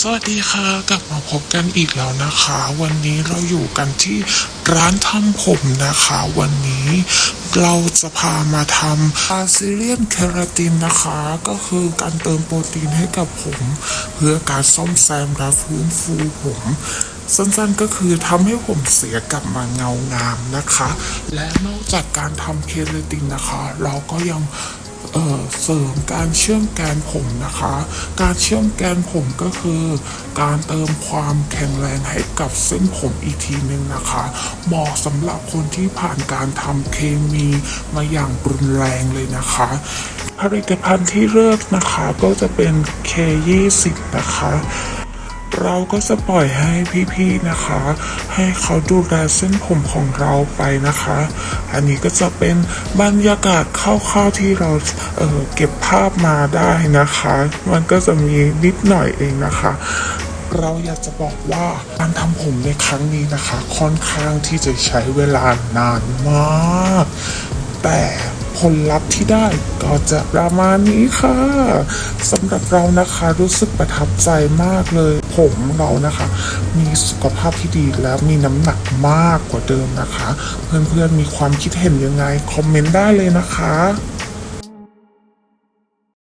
สวัสดีค่ะกลับมาพบกันอีกแล้วนะคะ วันนี้เราอยู่กันที่ร้านทำผมนะคะ วันนี้เราจะพามาทำอาซิเลียนเคราตินนะคะ ก็คือการเติมโปรตีนให้กับผม เพื่อการซ่อมแซมและฟื้นฟูผมสั้นๆก็คือทำให้ผมเสียกลับมาเงางามนะคะ และนอกจากการทำเคราตินนะคะ เราก็ยัง เเสริมการเชื่อมแกนผมนะคะ การเชื่อมแกนผมก็คือ การเติมความแข็งแรงให้กับเส้นผมอีกทีหนึ่งนะคะ เหมาะสำหรับคนที่ผ่านการทำเคมีมาอย่างรุนแรงเลยนะคะ ผลิตภัณฑ์ที่เลือกนะคะก็จะเป็น K20 นะคะ เราก็จะปล่อยให้พี่ๆนะคะ ให้เขาดูแลเส้นผมของเราไปนะคะ อันนี้ก็จะเป็นบรรยากาศคร่าวๆที่เราเเก็บภาพมาได้นะคะ มันก็จะมีนิดหน่อยเองนะคะเราอยากจะบอกว่าการทำผมในครั้งนี้นะคะ ค่อนข้างที่จะใช้เวลานานมาก แต่ ผลลัพธ์ที่ได้ก็จะประมาณนี้ค่ะสำหรับเรานะคะรู้สึกประทับใจมากเลย ผมเรานะคะ มีสุขภาพที่ดีและมีน้ำหนักมากกว่าเดิมนะคะ เพื่อนๆมีความคิดเห็นยังไง คอมเมนต์ได้เลยนะคะ